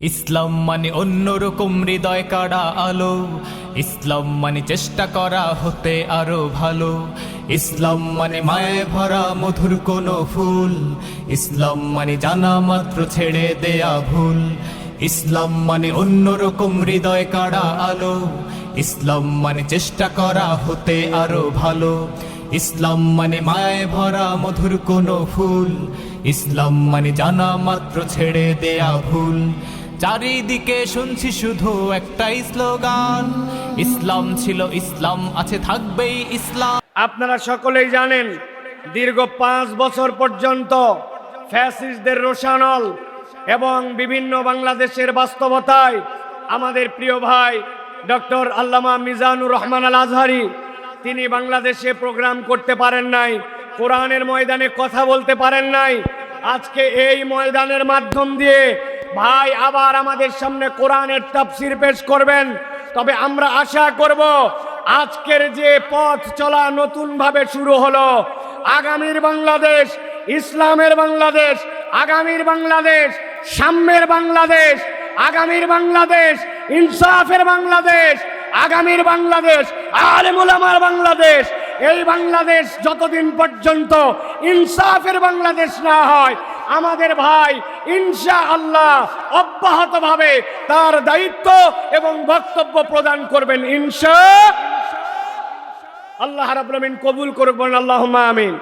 ইসলাম মানে অন্যরকম হৃদয় কাড়া আলো। ইসলাম মানে চেষ্টা করা হতে আরও ভালো। ইসলাম মানে মায়ে ভরা মধুর কোনো ফুল। ইসলাম মানে জানা মাত্র ছেড়ে দেয়া ভুল। ইসলাম মানে অন্যরকম হৃদয় কাড়া আলো। ইসলাম মানে চেষ্টা করা হতে আরও ভালো। ইসলাম মানে মায়ে ভরা মধুর কোনো ফুল। ইসলাম মানে জানা মাত্র ছেড়ে দেয়া ভুল। চারিদিকে শুনছি শুধু একটাই স্লোগান। ইসলাম ছিল ইসলাম, আছে থাকবেই ইসলাম। আপনারা সকলেই জানেন, দীর্ঘ পাঁচ বছর পর্যন্ত ফ্যাসিস্টদের রোশানল এবং বিভিন্ন বাংলাদেশের বাস্তবতায় আমাদের প্রিয় ভাই ডক্টর আল্লামা মিজানুর রহমান আল আজহারি তিনি বাংলাদেশে প্রোগ্রাম করতে পারেন নাই, কোরআনের ময়দানে কথা বলতে পারেন নাই। আজকে এই ময়দানের মাধ্যম দিয়ে ভাই, আবার আমাদের সামনে কোরআনের তাফসির পেশ করবেন। তবে আমরা আশা করব, আজকের যে পথ চলা নতুনভাবে শুরু হলো। আগামীর বাংলাদেশ, ইসলামের বাংলাদেশ, আগামীর বাংলাদেশ, সাম্যের বাংলাদেশ, আগামীর বাংলাদেশ, ইনসাফের বাংলাদেশ, আগামীর বাংলাদেশ, আলেমুলামার বাংলাদেশ। এই বাংলাদেশ যতদিন পর্যন্ত ইনসাফের বাংলাদেশ না হয় আমাদের ভাই ইনশা আল্লাহ অব্যাহতভাবে তার দায়িত্ব এবং বক্তব্য প্রদান করবেন, ইনশা আল্লাহ রাব্বুল কবুল করবেন আল্লাহ আমিন।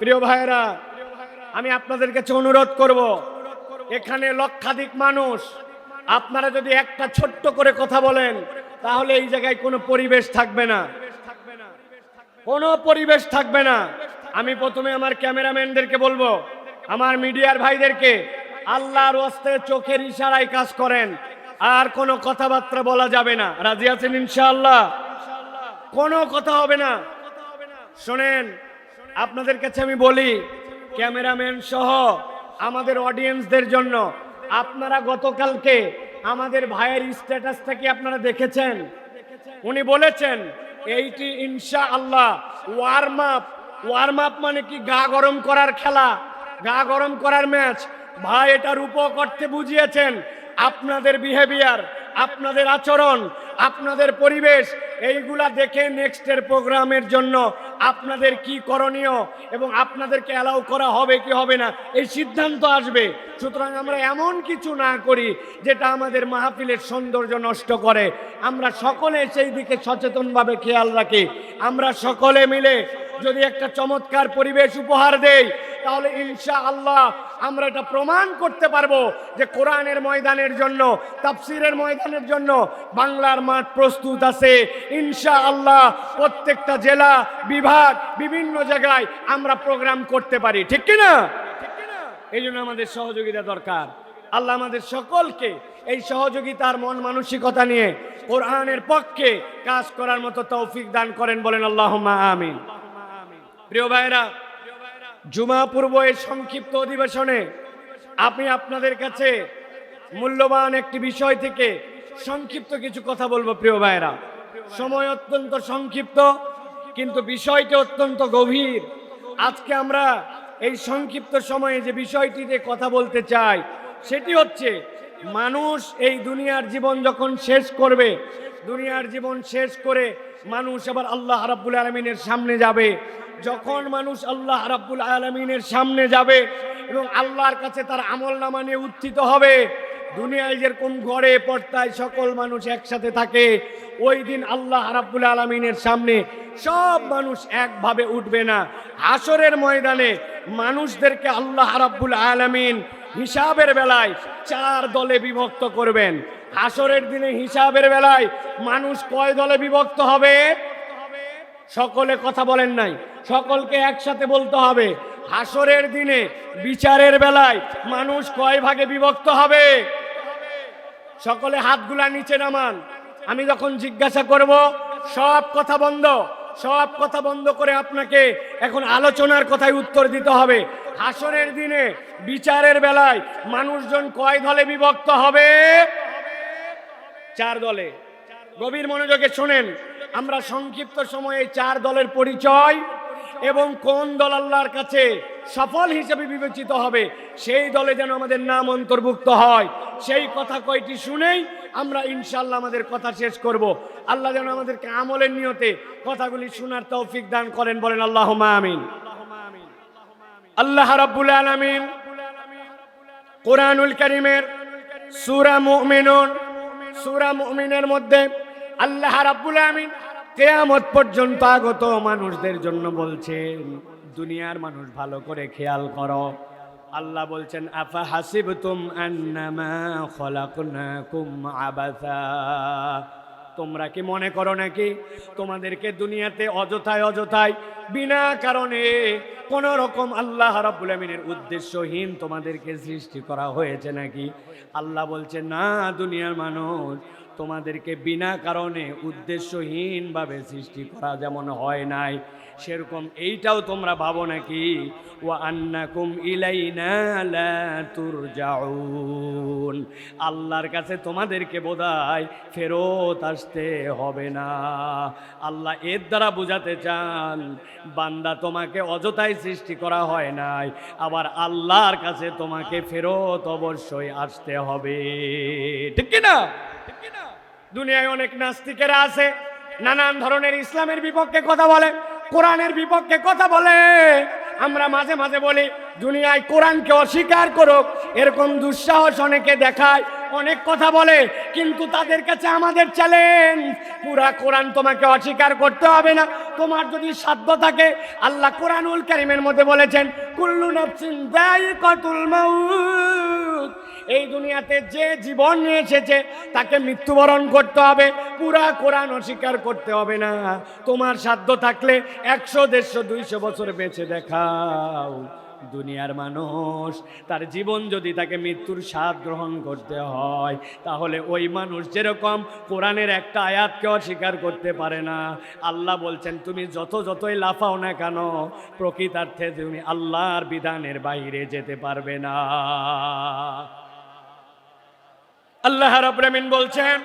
প্রিয় ভাইরা আমি আপনাদের কাছে অনুরোধ করব, এখানে লক্ষাধিক মানুষ, আপনারা যদি একটা ছোট্ট করে কথা বলেন, তাহলে এই জায়গায় কোনো পরিবেশ থাকবে না। কোনো পরিবেশ থাকবে না। আমি প্রথমে আমার ক্যামেরাম্যানদেরকে বলব আমার মিডিয়ার ভাইদেরকে আল্লাহর ওয়াস্তে চোখের ইশারায় কাজ করেন। আর কোনো কথাবার্তা বলা যাবে না। রাজি আছেন ইনশাআল্লাহ? কোনো কথা হবে না। শোনেন, আপনাদের কাছে আমি বলি, ক্যামেরাম্যান সহ আমাদের অডিয়েন্সদের জন্য, আপনারা গতকালকে আমাদের ভাইয়ের স্ট্যাটাসটা কি আপনারা দেখেছেন? উনি বলেছেন, এইটি ইনশা আল্লাহ ওয়ার্ম আপ ওয়ার্ম আপ মানে কি গা গরম করার খেলা? গা গরম করার ম্যাচ। ভাই এটার উপকর্তে বুঝিয়েছেন আপনাদের বিহেভিয়ার আপনাদের আচরণ আপনাদের পরিবেশ, এইগুলা দেখে নেক্সটের প্রোগ্রামের জন্য আপনাদের কি করণীয় এবং আপনাদেরকে অ্যালাউ করা হবে কি হবে না, এই সিদ্ধান্ত আসবে। সুতরাং আমরা এমন কিছু না করি যেটা আমাদের মাহফিলের সৌন্দর্য নষ্ট করে। আমরা সকলে সেই দিকে সচেতনভাবে খেয়াল রাখি। আমরা সকলে মিলে যদি একটা চমৎকার পরিবেশ উপহার দেই, তাহলে ইনশা আল্লাহ আমরা এটা প্রমাণ করতে পারব যে কোরআনের ময়দানের জন্য, তাফসিরের ময়দানের জন্য, বাংলার মাঠ প্রস্তুত আছে। ইনশা আল্লাহ প্রত্যেকটা জেলা, বিভাগ, বিভিন্ন জায়গায় আমরা প্রোগ্রাম করতে পারি। ঠিক কি না? এই জন্য আমাদের সহযোগিতা দরকার। আল্লাহ আমাদের সকলকে এই সহযোগিতার মন মানসিকতা নিয়ে কোরআনের পক্ষে কাজ করার মতো তৌফিক দান করেন বলেন আল্লাহ আমিন। প্রিয় ভাইরা জুমা পূর্ব এই সংক্ষিপ্ত অধিবেশনে আমি আপনাদের কাছে মূল্যবান একটি বিষয় থেকে সংক্ষিপ্ত কিছু কথা বলব, প্রিয় ভাইরা সময় অত্যন্ত সংক্ষিপ্ত, কিন্তু বিষয়টি অত্যন্ত গভীর। আজকে আমরা এই সংক্ষিপ্ত সময়ে যে বিষয়টিতে কথা বলতে চাই, সেটি হচ্ছে, মানুষ এই দুনিয়ার জীবন যখন শেষ করবে, দুনিয়ার জীবন শেষ করে মানুষ আবার আল্লাহ রাব্বুল আলমিনের সামনে যাবে। যখন মানুষ আল্লাহ রাব্বুল আলমিনের সামনে যাবে এবং আল্লাহর কাছে তার আমল নামা নিয়ে উত্থিত হবে দুনিয়ায় যেরকম ঘরে পর্দায় সকল মানুষ একসাথে থাকে, ওই দিন আল্লাহ রাব্বুল আলমিনের সামনে সব মানুষ একভাবে উঠবে না। হাসরের ময়দানে মানুষদেরকে আল্লাহ রাব্বুল আলমিন হিসাবের বেলায় চার দলে বিভক্ত করবেন। হাসরের দিনে হিসাবের বেলায় মানুষ কয় দলে বিভক্ত হবে? সকলে কথা বলেন নাই। সকলকে একসাথে বলতে হবে। হাসরের দিনে বিচারের বেলায় মানুষ কয় ভাগে বিভক্ত হবে? সকলে হাতগুলা নিচে নামান। আমি যখন জিজ্ঞাসা করব, সব কথা বন্ধ। সব কথা বন্ধ করে আপনাকে এখন আলোচনার কথায় উত্তর দিতে হবে। হাসরের দিনে, বিচারের বেলায় মানুষজন কয় দলে বিভক্ত হবে? চার দলে। গভীর মনোযোগে শোনেন, আমরা সংক্ষিপ্ত সময়ে চার দলের পরিচয় এবং কোন দল আল্লাহর কাছে সফল হিসেবে বিবেচিত হবে। সেই দলে যেন আমাদের নাম অন্তর্ভুক্ত হয়। সেই কথা কয়টি শুনেই আমরা ইনশাল্লাহ আমাদের কথা শেষ করব। আল্লাহ যেন আমাদেরকে আমলের নিয়তে কথাগুলি শোনার তৌফিক দান করেন, বলেন আল্লাহ আমিন। আল্লাহ রাব্বুল আলামিন কোরআনুল করিমের সূরা মুমিনুন, সূরা মুমিনের মধ্যে আল্লাহ রাব্বুল আলামিন কেয়ামত পর্যন্ত আগত মানুষদের জন্য বলছেন দুনিয়ার মানুষ ভালো করে খেয়াল করো। আল্লাহ বলছেন, আফা আন্নামা খলাকনাকুম আবাসা? তোমরা কি মনে করো নাকি? তোমাদেরকে দুনিয়াতে অযথায় অযথায়, বিনা কারণে কোন রকম আল্লাহ রাব্বুল উদ্দেশ্যহীন তোমাদেরকে সৃষ্টি করা হয়েছে নাকি? আল্লাহ বলছে, না, দুনিয়ার মানুষ তোমাদেরকে বিনা কারণে উদ্দেশ্যহীনভাবে সৃষ্টি করা যেমন হয় নাই। সেরকম এইটাও তোমরা ভাবো নাকি? ও আন্নাকুম ইলাইনা লা তুরজাউন। আল্লাহর কাছে তোমাদেরকে বোধহয় ফেরত আসতে হবে না। আল্লাহ এর দ্বারা বোঝাতে চান, বান্দা তোমাকে অযথাই সৃষ্টি করা হয় নাই, আবার আল্লাহর কাছে তোমাকে ফেরত অবশ্যই আসতে হবে। ঠিক কি না ঠিক কি না দুনিয়ায় অনেক নাস্তিকেরা আছে, নানান ধরনের ইসলামের বিপক্ষে কথা বলে, কোরআনের বিপক্ষে কথা বলে। আমরা মাঝে মাঝে বলি, দুনিয়ায় কোরআনকে অস্বীকার করুক, এরকম দুঃসাহস অনেকে দেখায়। অনেক কথা বলে, কিন্তু তাদের কাছে আমাদের চ্যালেঞ্জ পুরা কোরআন তোমাকে অস্বীকার করতে হবে না। তোমার যদি সাধ্য থাকে, আল্লাহ কোরআনুল কারিমের মধ্যে বলেছেন, কুল্লু নফসিন এই দুনিয়াতে যে জীবন নিয়ে এসেছে, তাকে মৃত্যুবরণ করতে হবে। পুরা কোরআন অস্বীকার করতে হবে না। তোমার সাধ্য থাকলে একশো, দেড়শো, দুইশো বছর বেঁচে দেখাও। দুনিয়ার মানুষ, তার জীবন যদি তাকে মৃত্যুর স্বাদ গ্রহণ করতে হয়, তাহলে ওই মানুষ যেরকম কোরআনের একটা আয়াতকে অস্বীকার করতে পারে না। আল্লাহ বলছেন, তুমি যত যতই লাফাও না কেন, প্রকৃতার্থে তুমি আল্লাহর বিধানের বাইরে যেতে পারবে না। আল্লাহ আমিন বলছেন,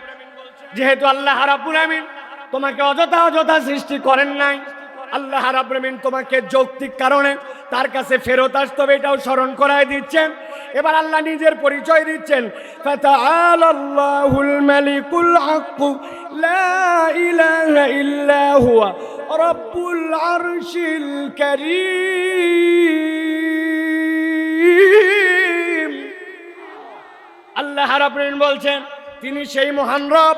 যেহেতু আল্লাহ রাব্বুল আমিন তোমাকে অযথা অযথা সৃষ্টি করেন নাই, আল্লাহ আমিন তোমাকে যৌক্তিক কারণে তার কাছে ফেরত আসতে এটাও স্মরণ করায় দিচ্ছেন। এবার আল্লাহ নিজের পরিচয় দিচ্ছেন। আল্লাহ রাব্বুল বলছেন, তিনি সেই মহান রব।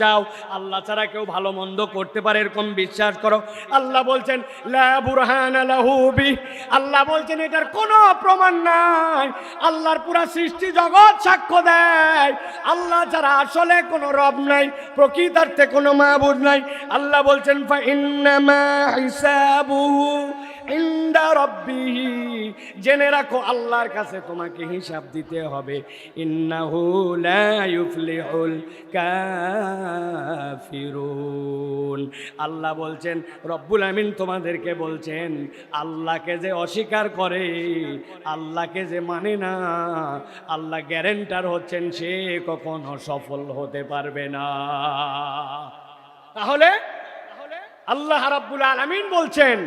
চাও আল্লাহ ছাড়া কেউ ভালো মন্দ করতে পারে এরকম বিশ্বাস করো। আল্লাহ বলছেন আল্লাহ বলছেন, এটার কোনো প্রমাণ নাই। আল্লাহর পুরা সৃষ্টি জগৎ সাক্ষ্য দেয়। আল্লাহ ছাড়া আসলে কোনো রব নাই, প্রকৃতার্থে কোনো মাহবুদ নাই। আল্লাহ বলছেন, ফা ইন্নামা হিসাবুহু। ইন্দা রব্বিহি। জেনে রাখো, আল্লাহর কাছে তোমাকে হিসাব দিতে হবে। ইন্নাহু লা ইউফলিহুল কাফিরুন। আল্লাহ বলছেন, রব্বুল আমিন তোমাদেরকে বলছেন, আল্লাহকে যে অস্বীকার করে, আল্লাহকে যে মানে না, আল্লাহ গ্যারেন্টার হচ্ছেন, সে কখনো সফল হতে পারবে না। তাহলে আল্লাহ রাব্বুল আলামিন বলছেন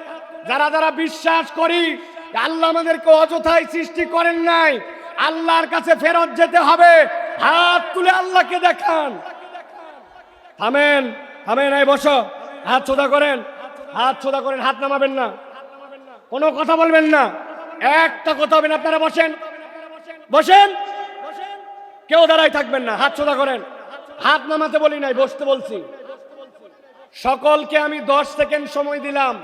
যারা যারা বিশ্বাস করি, আল্লাহ আমাদেরকে অযথায় সৃষ্টি করেন নাই, আল্লাহর কাছে ফেরত যেতে হবে, হাত তুলে আল্লাহকে দেখান। থামেন থামেন, এই বসো, হাত সোদা করেন, হাত সোদা করেন, হাত নামাবেন না। কোনো কথা বলবেন না। একটা কথা হবে না আপনারা বসেন। বসেন। কেউ দাঁড়াই থাকবেন না, হাত সোজা করেন। হাত নামাতে বলি নাই, বসতে বলছি। সকলকে আমি দশ সেকেন্ড সময় দিলাম।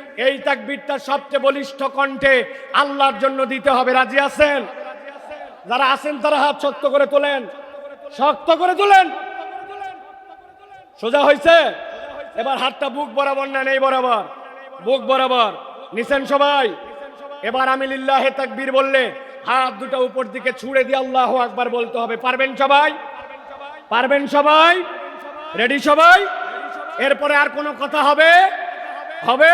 এই তাকবীরটা সবচেয়ে বলিষ্ঠ কণ্ঠে আল্লাহর জন্য দিতে হবে। রাজি আছেন? যারা আছেন, তারা হাত শক্ত করে তোলেন। শক্ত করে তোলেন। সোজা হয়েছে এবার হাতটা বুক বরাবর না, নেই বরাবর। বুক বরাবর। নিছেন সবাই? এবার আমি লিল্লাহে তাকবীর বললে হাত দুটো উপর দিকে ছুঁড়ে দিয়ে আল্লাহ আকবার বলতে হবে। পারবেন সবাই? পারবেন সবাই? রেডি সবাই? এরপরে আর কোনো কথা হবে? হবে?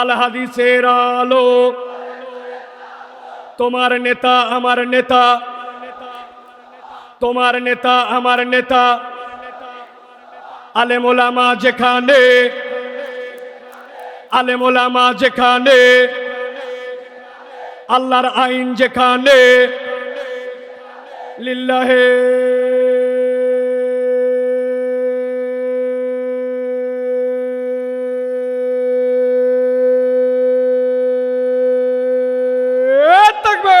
আল হাদিসের আলো। তোমার নেতা আমার নেতা। তোমার নেতা আমার নেতা। আলেমোলামা যেখানে। আলেমোলামা যেখানে। আল্লাহর আইন যেখানে। লিল্লাহে থাকবে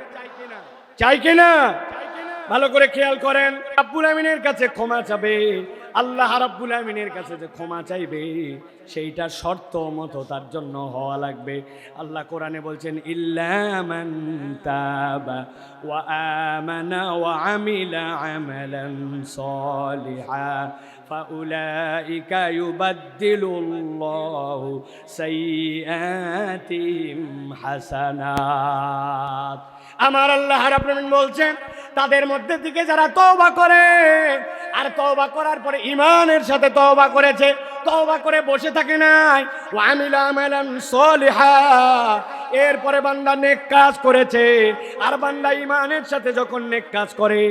চাই কিনা ভালো করে খেয়াল করেন রাব্বুল আমিনের কাছে ক্ষমা চাবে আল্লাহ রাব্বুল আমিনের কাছে যে ক্ষমা চাইবে সেইটা শর্ত মতো তার জন্য হওয়া লাগবে আল্লাহ কোরআনে বলছেন ইল্লামান তাবা ওয়া আমানা ওয়া আমিলা আমালান সলিহা فأولئك يبدل الله سيئاتهم حسنات আমার আল্লাহ রাবুল বলছেন, তাদের মধ্যে থেকে যারা তওবা করে, আর তওবা করার পরে ইমানের সাথে তওবা করেছে, তওবা করে বসে থাকে নাই ওয়ামিলা আমালান সলিহা। এরপরে বান্দা নেক কাজ করেছে। আর বান্দা ইমানের সাথে যখন নেক কাজ করে,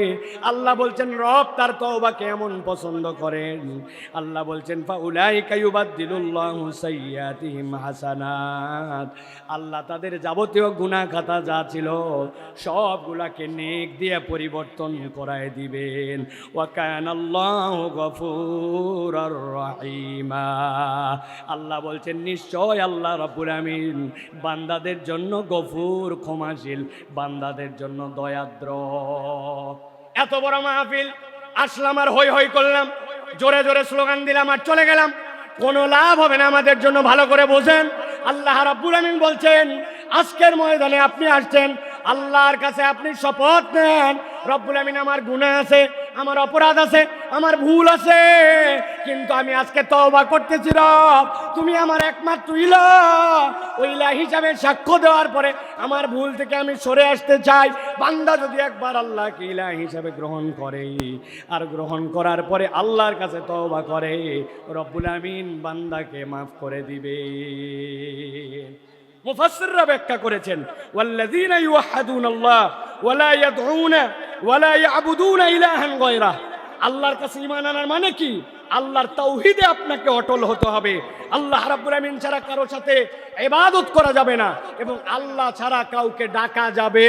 আল্লাহ বলছেন, রব তার তওবা কেমন পছন্দ করেন। আল্লাহ বলছেন, ফাউলাইকা ইউবাদদিলুল্লাহু সাইয়্যাতিহিম হাসানাত। আল্লাহ তাদের যাবতীয় গুনাহ খাতা যা ছিল, সবগুলাকে নেক দিয়ে পরিবর্তন করায় দিবেন। ওয়াকান আল্লাহ গফুর রহিমা। আল্লাহ বলছেন, নিশ্চয় আল্লাহ রাব্বুল আমিন বান্দাদের বান্দাদের জন্য গফুর, ক্ষমাশীল, বান্দাদের জন্য দয়াদ্র। এত বড় মাহফিল, আসলাম আর হই হই করলাম, জোরে জোরে স্লোগান দিলাম আর চলে গেলাম। কোনো লাভ হবে না আমাদের জন্য, ভালো করে বোঝেন। আল্লাহ রাব্বুল আমিন বলছেন, আজকের ময়দানে আপনি আসছেন, আল্লাহর কাছে আপনি শপথ নেন। রব্বুল আমিন আমার গুনাহ আছে আমার অপরাধ আছে, আমার ভুল আছে, কিন্তু আমি আজকে তওবা করতেছি রব। তুমি আমার একমাত্র ইলা ওই ইলা হিসাবে সাক্ষ্য দেওয়ার পরে আমার ভুল থেকে আমি সরে আসতে চাই। বান্দা যদি একবার আল্লাহকে ইলা হিসাবে গ্রহণ করে, আর গ্রহণ করার পরে আল্লাহর কাছে তওবা করে, রব্বুল আমিন বান্দাকে মাফ করে দিবে। মুফাসসিররা ব্যাখ্যা করেছেন, ওয়াল্লাযীনা ইউহাদুনাল্লাহ ওয়ালা ইয়াদউনা ওয়ালা ইয়াবুদুনা ইলাহান গায়রা আল্লাহর কাছে ঈমান আনার মানে কি? আল্লাহর তাওহীদে আপনাকে অটল হতে হবে। আল্লাহ রাব্বুল আমিন ছাড়া কারও সাথে ইবাদত করা যাবে না। এবং আল্লাহ ছাড়া কাউকে ডাকা যাবে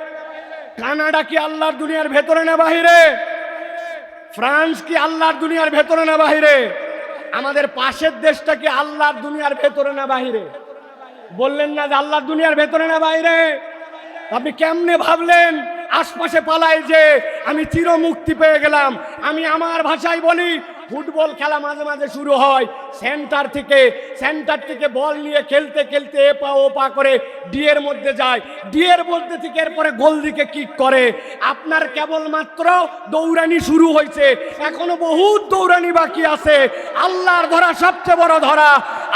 কানাডা কি আল্লাহর দুনিয়ার ভেতরে না বাহিরে? ফ্রান্স কি আল্লাহর দুনিয়ার ভেতরে না বাহিরে? আমাদের পাশের দেশটা কি আল্লাহর দুনিয়ার ভেতরে না বাহিরে? বললেন না যে আল্লাহর দুনিয়ার ভেতরে না বাইরে আপনি কেমনে ভাবলেন? আশপাশে পালাই যে আমি চির মুক্তি পেয়ে গেলাম। আমি আমার ভাষায় বলি ফুটবল খেলা মাঝে মাঝে শুরু হয়। সেন্টার থেকে সেন্টার থেকে বল নিয়ে খেলতে খেলতে এ পা ও পা করে ডিয়ের মধ্যে যায়। ডিয়ের মধ্যে থেকে এরপরে গোল দিকে কিক করে। আপনার কেবলমাত্র দৌড়ানি শুরু হয়েছে। এখনও বহুত দৌড়ানি বাকি আছে। আল্লাহর ধরা সবচেয়ে বড় ধরা।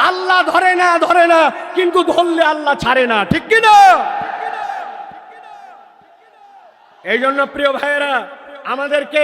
আল্লাহ ধরে না ধরে না, কিন্তু ধরলে আল্লাহ ছাড়ে না। ঠিক কি না এই জন্য প্রিয় ভাইয়েরা, আমাদেরকে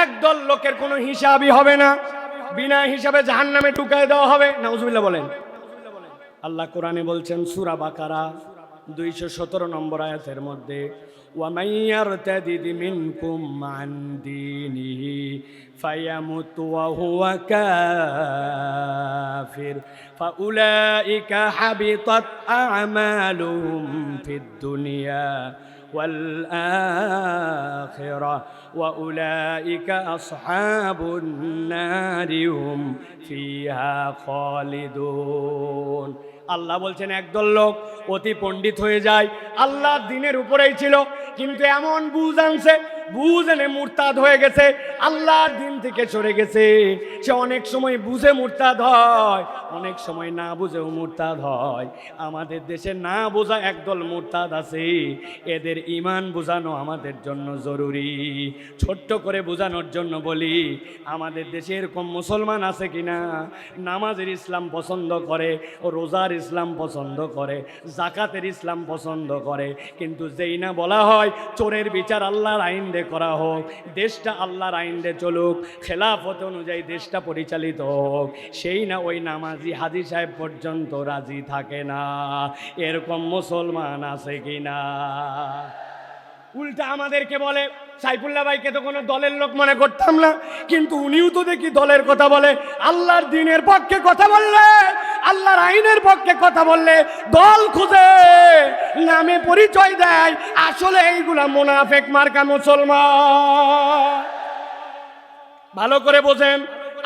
একদল লোকের কোনো হিসাবই হবে না বিনা হিসাবে জাহান্নামে ঢুকায় দেওয়া হবে নাউজুবিল্লাহ বলেন আল্লাহ কোরআনে বলছেন সূরা বাকারা দুইশো সতেরো নম্বর আয়াতের মধ্যে ومن يرتد منكم عن دينه فيمت وهو كافر فأولئك حبطت أعمالهم في الدنيا والآخرة وأولئك أصحاب النار هم فيها خالدون আল্লাহ বলছেন একদল লোক অতি পণ্ডিত হয়ে যায় আল্লাহ দিনের উপরেই ছিল কিন্তু এমন বুঝ আনছে বুঝ এনে মুরতাদ হয়ে গেছে আল্লাহর দিন থেকে সরে গেছে। সে অনেক সময় বুঝে মুরতাদ হয়, অনেক সময় না বুঝেও মুরতাদ হয়। আমাদের দেশে না বোঝা একদল মুরতাদ আছে। এদের ইমান বোঝানো আমাদের জন্য জরুরি। ছোট্ট করে বোঝানোর জন্য বলি, আমাদের দেশে এরকম মুসলমান আছে কিনা? নামাজের ইসলাম পছন্দ করে ও রোজার ইসলাম পছন্দ করে, জাকাতের ইসলাম পছন্দ করে। কিন্তু যেই না বলা হয়, চোরের বিচার আল্লাহর আইন দিয়ে করা হোক, দেশটা আল্লাহর আইন দিয়ে চলুক, খেলাফত অনুযায়ী দেশটা পরিচালিত হোক, সেই না ওই নামাজি হাজি সাহেব পর্যন্ত রাজি থাকে না। এরকম মুসলমান আছে কিনা উল্টা আমাদেরকে বলে, সাইফুল্লাহ ভাইকে তো কোনো দলের লোক মনে করতাম না, কিন্তু উনিও তো দেখি দলের কথা বলে, আল্লাহর দিনের পক্ষে কথা বললে, আল্লাহর আইনের পক্ষে কথা বললে দল খুঁজে, নামে পরিচয় দেয়, আসলে এইগুলা মোনাফেক মার্কা মুসলমান। ভালো করে বোঝেন।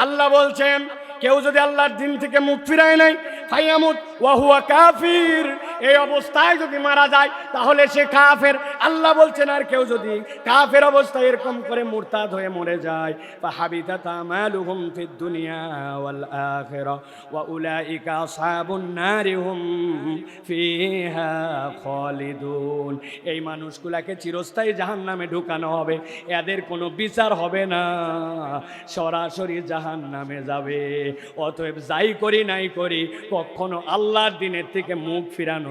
আল্লাহ বলছেন, কেউ যদি আল্লাহর দিন থেকে মুখ ফিরায় নাই ফাইয়ামুত ওয়াহুয়া কাফির। এই অবস্থায় যদি মারা যায়, তাহলে সে কাফের। আল্লাহ বলছেন, আর কেউ যদি কাফের অবস্থায় এরকম করে মুরতাদ হয়ে মরে যায় দুনিয়া এই মানুষগুলাকে চিরস্থায়ী জাহান্নামে ঢুকানো হবে, এদের কোনো বিচার হবে না। সরাসরি জাহান্নামে যাবে। অতএব যাই করি নাই করি, কখনো আল্লাহর দিনের থেকে মুখ ফিরানো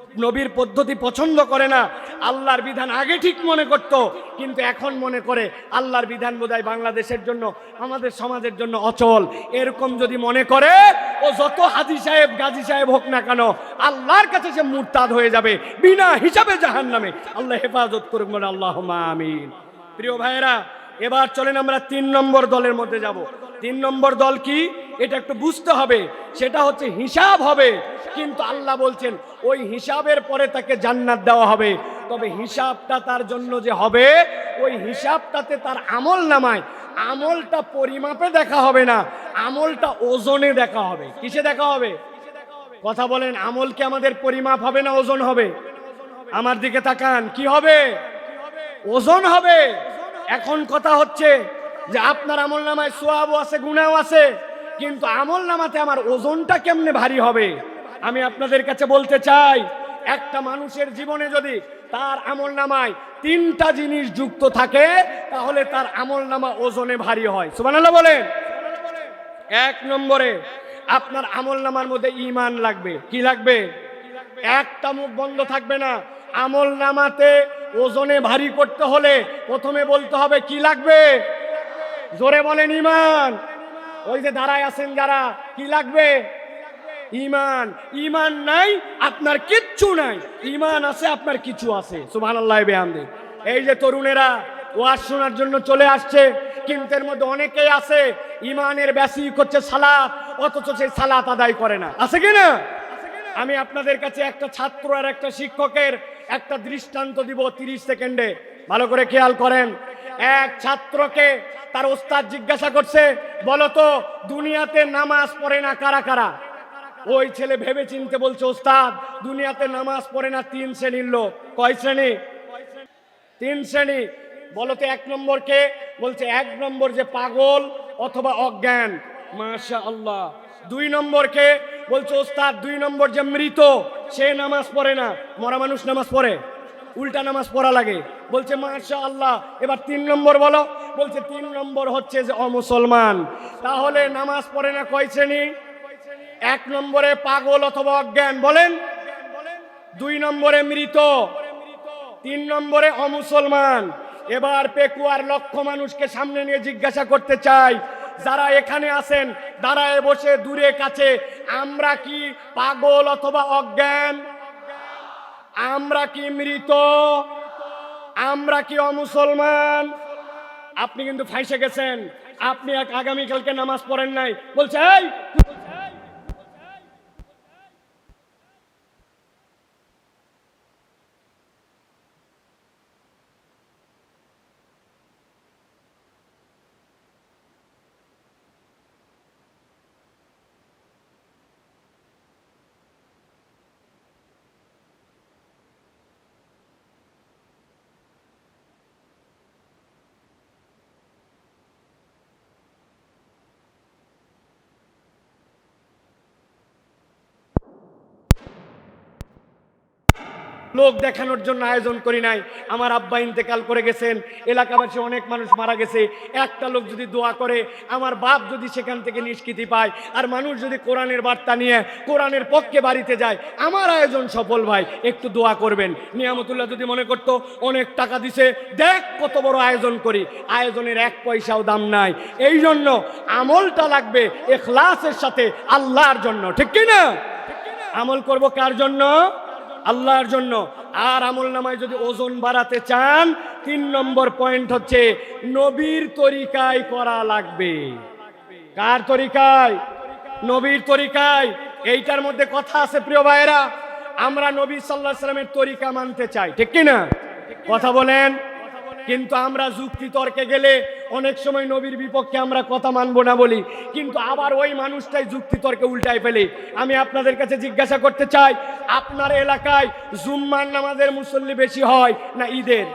নবীর পদ্ধতি পছন্দ করে না, আল্লাহর বিধান আগে ঠিক মনে করত, কিন্তু এখন মনে করে আল্লাহর বিধান বোধহয় বাংলাদেশের জন্য, আমাদের সমাজের জন্য অচল। এরকম যদি মনে করে, ও যত হাজি সাহেব, গাজী সাহেব হোক না কেন, আল্লাহর কাছে সে মুরতাদ হয়ে যাবে, বিনা হিসাবে জাহান নামে আল্লাহ হেফাজত করুক বলে আল্লাহ আমিন। প্রিয় ভাইয়েরা এবার চলেন আমরা তিন নম্বর দলের মধ্যে যাব। তিন নম্বর দল কি? এটা একটু বুঝতে হবে। সেটা হচ্ছে হিসাব হবে। কিন্তু আল্লাহ বলছেন, ওই হিসাবের পরে তাকে জান্নাত দেওয়া হবে। তবে হিসাবটা তার জন্য যে হবে, ওই হিসাবটাতে তার আমল নামায়। আমলটা পরিমাপে দেখা হবে না। আমলটা ওজনে দেখা হবে। কিসে দেখা হবে? কথা বলেন, আমল কি আমাদের পরিমাপ হবে না ওজন হবে? আমার দিকে তাকান, কি হবে? ওজন হবে। এখন কথা হচ্ছে যে আপনার আমল নামায় সোয়াবও আছে, গুণাও আছে, কিন্তু আমল নামাতে আমার ওজনটা কেমনে ভারী হবে? আমি আপনাদের কাছে বলতে চাই, একটা মানুষের জীবনে যদি তার আমল নামায় তিনটা জিনিস যুক্ত থাকে, তাহলে তার আমল নামা ওজনে ভারী হয়। সুবহানাল্লাহ বলেন। এক নম্বরে, আপনার আমল নামার মধ্যে ইমান লাগবে। কি লাগবে? একটা মুখ বন্ধ থাকবে না। আমল নামাতে ওজনে ভারী করতে হলে প্রথমে বলতে হবে, কি লাগবে? জোরে বলেন ইমান ওই যে দাঁড়ায় আছেন যারা, কি লাগবে? ইমান ইমান নাই, আপনার কিচ্ছু নাই। ইমান আছে, আপনার কিছু আছে। সুবহান আল্লাহ বেহামদি এই যে তরুণেরা, ওয়াজ শোনার জন্য চলে আসছে কিন্তু এর মধ্যে অনেকেই আছে ইমানের বেসিক হচ্ছে সালাত, অথচ সেই সালাত আদায় করে না। আছে কি না? আমি আপনাদের কাছে একটা ছাত্র আর একটা শিক্ষকের একটা দৃষ্টান্ত দিব তিরিশ সেকেন্ডে। ভালো করে খেয়াল করেন। এক ছাত্রকে তার ওস্তাদ জিজ্ঞাসা করছে বলতো দুনিয়াতে নামাজ পড়ে না কারা কারা? ওই ছেলে ভেবে চিনতে বলছে, ওস্তাদ, দুনিয়াতে নামাজ পড়ে না তিন শ্রেণির লোক। কয় শ্রেণি? তিন শ্রেণি। বলো তো, এক নম্বর কে? বলছে, এক নম্বর যে পাগল অথবা অজ্ঞান। মাশা আল্লাহ দুই নম্বর কে? বলছে, ওস্তাদ, দুই নম্বর যে মৃত, সে নামাজ পড়ে না। মরা মানুষ নামাজ পড়ে, উল্টা নামাজ পড়া লাগে। বলছে মাশা আল্লাহ এবার তিন নম্বর বলো। বলছে, তিন নম্বর হচ্ছে যে অমুসলমান। তাহলে নামাজ পড়ে না কয় শ্রেণি? এক নম্বরে পাগল অথবা অজ্ঞান, বলেন। দুই নম্বরে মৃত, তিন নম্বরে অমুসলমান। এবার পেকুয়ার লক্ষ মানুষকে সামনে নিয়ে জিজ্ঞাসা করতে চাই যারা এখানে আছেন, দাঁড়ায় বসে, দূরে, কাছে, আমরা কি পাগল অথবা অজ্ঞান? আমরা কি মৃত? আমরা কি অমুসলমান? আপনি কিন্তু ফাইসে গেছেন। আপনি এক আগামীকালকে নামাজ পড়েন নাই। বলছে, এই লোক দেখানোর জন্য আয়োজন করি নাই। আমার আব্বা ইন্তেকাল করে গেছেন। এলাকাবাসী অনেক মানুষ মারা গেছে। একটা লোক যদি দোয়া করে, আমার বাপ যদি সেখান থেকে নিষ্কৃতি পায়, আর মানুষ যদি কোরআনের বার্তা নিয়ে কোরআনের পক্ষে বাড়িতে যায়, আমার আয়োজন সফল ভাই, একটু দোয়া করবেন। নিয়ামতুল্লাহ যদি মনে করতো, অনেক টাকা দিছে, দেখ কত বড় আয়োজন করি। আয়োজনের এক পয়সাও দাম নাই। এই জন্য আমলটা লাগবে এখলাসের সাথে আল্লাহর জন্য। ঠিক কি না আমল করব কার জন্য? আল্লাহর জন্য। আর আমল নামায় যদি ওজন বাড়াতে চান, তিন নম্বর পয়েন্ট হচ্ছে নবীর তরিকায় করা লাগবে। কার তরিকায়? নবীর তরিকায়। এইটার মধ্যে কথা আছে প্রিয় ভাইয়েরা। আমরা নবী সাল্লাহ সাল্লামের তরিকা মানতে চাই, ঠিক কি না? কথা বলেন। কিন্তু আমরা যুক্তি তর্কে গেলে অনেক সময় নবীর বিপক্ষে আমরা কথা মানবো না বলি। কিন্তু আবার ওই মানুষটাই যুক্তি তর্কে উল্টায় ফেলে। আমি আপনাদের কাছে জিজ্ঞাসা করতে চাই আপনার এলাকায় জুম্মার নামাজের মুসল্লি বেশি হয় না ঈদের?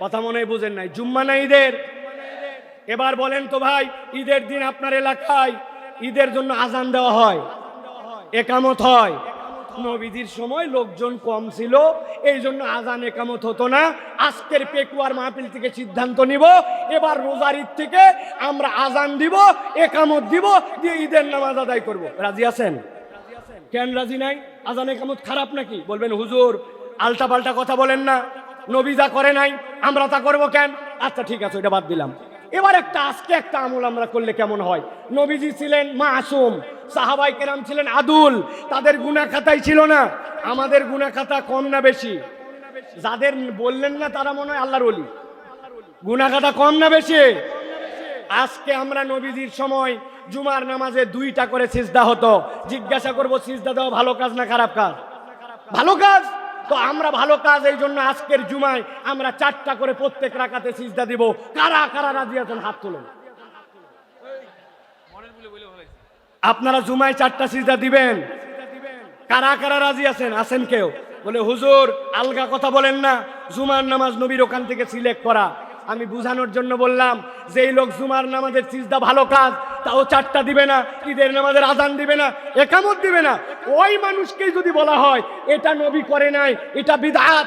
কথা মনে বুঝেন নাই। জুম্মা না ঈদের? এবার বলেন তো ভাই, ঈদের দিন আপনার এলাকায় ঈদের জন্য আজান দেওয়া হয়? একামত হয়? নবীজির সময় লোকজন কম ছিল, এই জন্য আজান একামত হতো না। আজকের পেকুয়ার মাহফিল থেকে সিদ্ধান্ত নিব, এবার রোজার ঈদ থেকে আমরা আজান দিব, একামত দিব, দিয়ে ঈদের নামাজ আদায় করব। রাজি আছেন? কেন রাজি নাই? আজান একামত খারাপ নাকি? বলবেন, হুজুর আলটা পাল্টা কথা বলেন না। নবী যা করে নাই, আমরা তা করব কেন? আচ্ছা ঠিক আছে, ওইটা বাদ দিলাম। এবার একটা, আজকে একটা আমল আমরা করলে কেমন হয়? নবীজি ছিলেন মাসুম, সাহাবাই কেরাম ছিলেন আদুল, তাদের গুনা খাতাই ছিল না। আমাদের গুনা খাতা কম না বেশি? যাদের বললেন না, তারা মনে হয় আল্লাহর অলি গুনা খাতা কম না বেশি? আজকে আমরা নবীজির সময় জুমার নামাজে দুইটা করে সিজদা হতো। জিজ্ঞাসা করব, সিজদা দেওয়া ভালো কাজ না খারাপ কাজ? ভালো কাজ? তো আমরা ভালো কাজ, এই জন্য আজকের জুমায় আমরা চারটা করে প্রত্যেক রাকাতে সিজদা দিব। কারা কারা রাজি আছেন? হাত তুলেন। আপনারা জুমায় চারটা সিজদা দিবেন? কারা কারা রাজি আছেন? আছেন কেউ? বলে, হুজুর, আলগা কথা বলেন না। জুমার নামাজ নবীর ওখান থেকে সিলেক্ট করা। আমি বুঝানোর জন্য বললাম যে এই লোক জুমার নামাজের চিজদা ভালো কাজ, তাও চারটা দিবে না, ঈদের নামাজের আজান দিবে না, একামত দিবে না। ওই মানুষকেই যদি বলা হয়, এটা নবী করে নাই, এটা বিদাত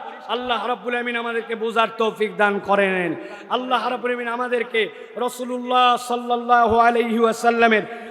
আল্লাহ রাব্বুল আমিন আমাদেরকে বোঝার তৌফিক দান করেন। আল্লাহ রাব্বুল আমিন আমাদেরকে রসুল্লাহ সাল্লাল্লাহু আলাইহি ওয়াসাল্লামের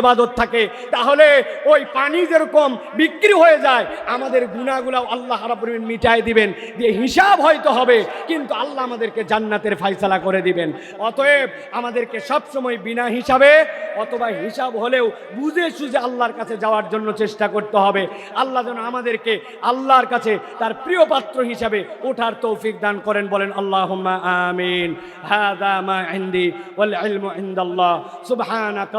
এবাদত থাকে, তাহলে ওই পানি যেরকম বিক্রি হয়ে যায়, আমাদের গুণাগুলো আল্লাহ আলামিন মিটায় দিবেন, দিয়ে হিসাব হয়তো হবে, কিন্তু আল্লাহ আমাদেরকে জান্নাতের ফাইসালা করে দিবেন। অতএব আমাদেরকে সবসময় বিনা হিসাবে অথবা হিসাব হলেও বুঝে সুঝে আল্লাহর কাছে যাওয়ার জন্য চেষ্টা করতে হবে। আল্লাহ যেন আমাদেরকে আল্লাহর কাছে তার প্রিয় পাত্র হিসাবে ওঠার তৌফিক দান করেন, বলেন আল্লাহুম্মা আমিন। হাদা মা ইনদি ওয়াল ইলমু ইনদাল্লাহ। সুবহানাকা